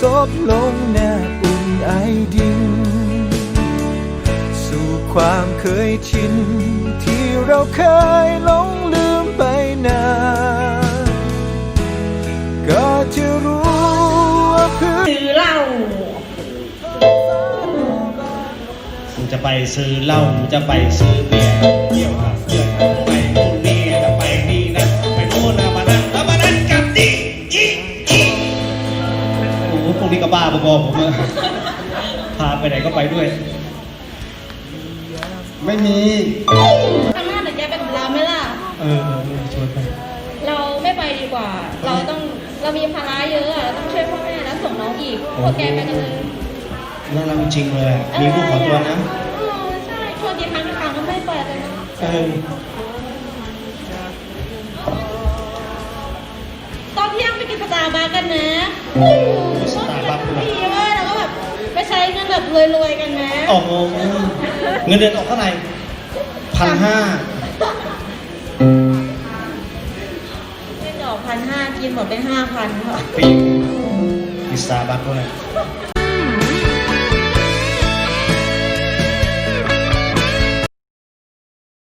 ซบลงแนบอุ่นไอดิน สู่ความเคยชิน ที่เราเคยหลงลืมไปนานก็จะรู้ว่าเพื่อซื้อเหล้ากูจะไปซื้อเหล้ากูจะไปซื้อเบียร์เที่ยว พวกนี้ก็บ้าบอๆผมอะพาไปไหนก็ไปด้วย ไม่มี ข้างหน้าเดี๋ยวแกไปกับเราไหมล่ะ เออเออเออชวนไป เราไม่ไปดีกว่า เราต้องเรามีภาระเยอะอะเราต้องช่วยพ่อแม่แล้วส่งน้องอีกพวกแกไปกันเลยน่ารักจริงเลยอะมีผู้ขอตัวนะ เออใช่โทษทีครั้งที่ครั้งก็ไม่ไปเลยนะเออ ตอนเที่ยงไปกินสตาร์บัคกันนะสตาร์บัคเลย ดีเว้ยแล้วก็แบบไปใช้เงินแบบรวยๆกันนะโอ้โหเงินเดือนออกเท่าไหร่พันห้าเงินดอกพันห้ากินหมดไปห้าพันค่ะปีมีสตาร์บัคด้วยเ